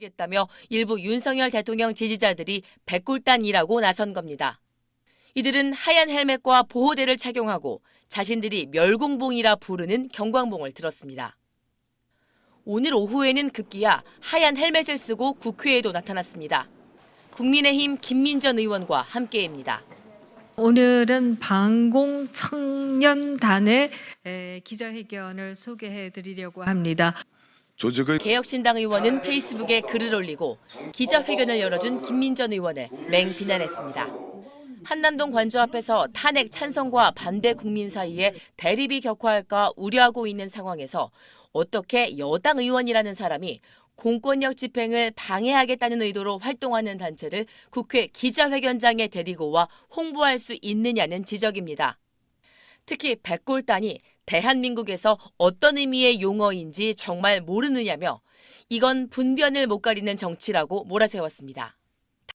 겠다며 일부 윤석열 대통령 지지자들이 백골단이라고 나선 겁니다. 이들은 하얀 헬멧과 보호대를 착용하고 자신들이 멸공봉이라 부르는 경광봉을 들었습니다. 오늘 오후에는 급기야 하얀 헬멧을 쓰고 국회에도 나타났습니다. 국민의힘 김민전 의원과 함께입니다. 오늘은 방공 청년단의 에, 기자회견을 소개해 드리려고 합니다. 조직의 개혁신당 의원은 페이스북에 글을 올리고 기자회견을 열어준 김민전 의원을 맹비난했습니다. 한남동 관저 앞에서 탄핵 찬성과 반대 국민 사이에 대립이 격화할까 우려하고 있는 상황에서 어떻게 여당 의원이라는 사람이 공권력 집행을 방해하겠다는 의도로 활동하는 단체를 국회 기자회견장에 데리고 와 홍보할 수 있느냐는 지적입니다. 특히 백골단이 대한민국에서 어떤 의미의 용어인지 정말 모르느냐며 이건 분변을 못 가리는 정치라고 몰아세웠습니다.